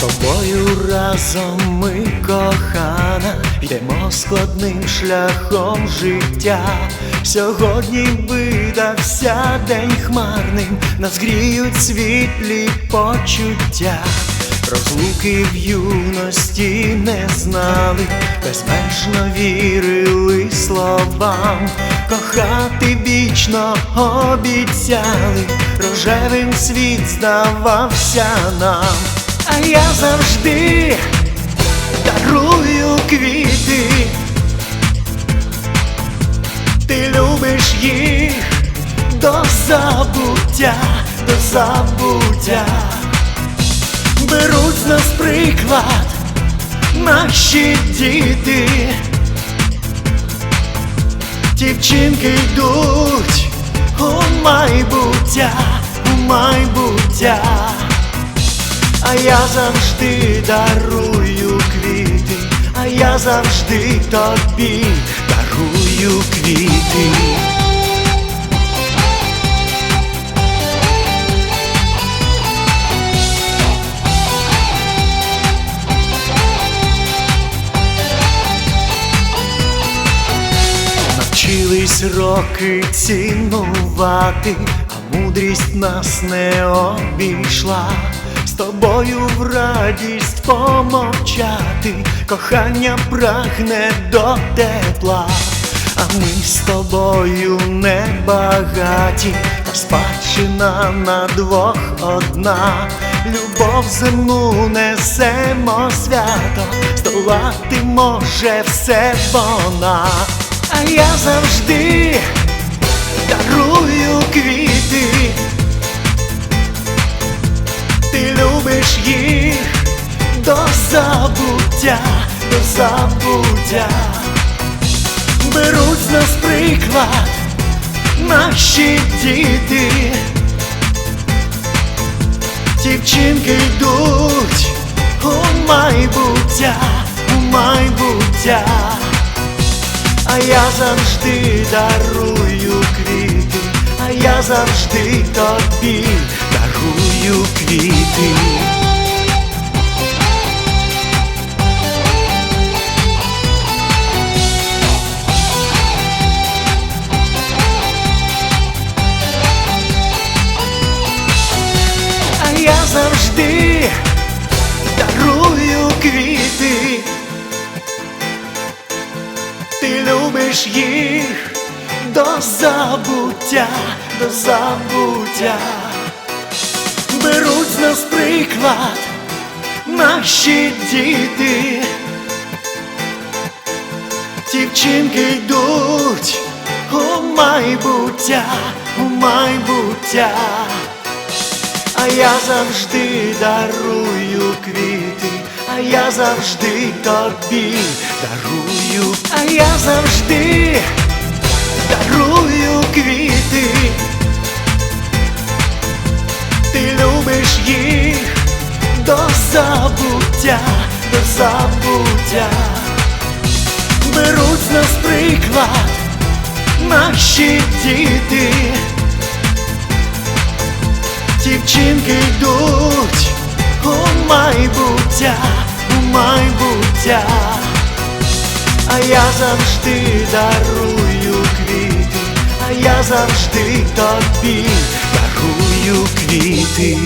тобою разом ми кохана, йдемо складним шляхом життя. Сьогодні видався день хмарним, нас гріють світлі почуття. Розлуки в юності не знали, безмежно вірили словам, кохати вічно обіцяли, рожевим світ здавався нам, а я завжди дарую квіти, ти любиш їх до забуття, до забуття. Беруть нас приклад наші діти, ті вчинки йдуть у майбуття, у майбуття, я завжди дарую квіти, а я завжди тобі дарую квіти. Навчились роки цінувати, а мудрість нас не обійшла. Тобою в радість помовчати, кохання прагне до тепла, а ми з тобою не багаті, та спадщина на двох одна. Любов земну несемо свято, здолати може все вона. А я завжди дарую їх до забуття, до забуття, беруть з нас приклад наші діти, ті вчинки йдуть у майбуття, у майбуття. А я завжди дарую квіти, а я завжди тобі дарую квіти. Завжди дарую квіти. Ти любиш їх до забуття, до забуття, беруть з нас приклад наші діти, ті вчинки йдуть у майбуття, у майбуття, а я завжди дарую квіти, а я завжди тобі дарую, а я завжди дарую квіти, ти любиш їх до забуття, до забуття, беруть з нас приклад наші діти. Вчинки йдуть у майбуття, у майбуття, а я завжди дарую квіти, а я завжди тобі дарую квіти.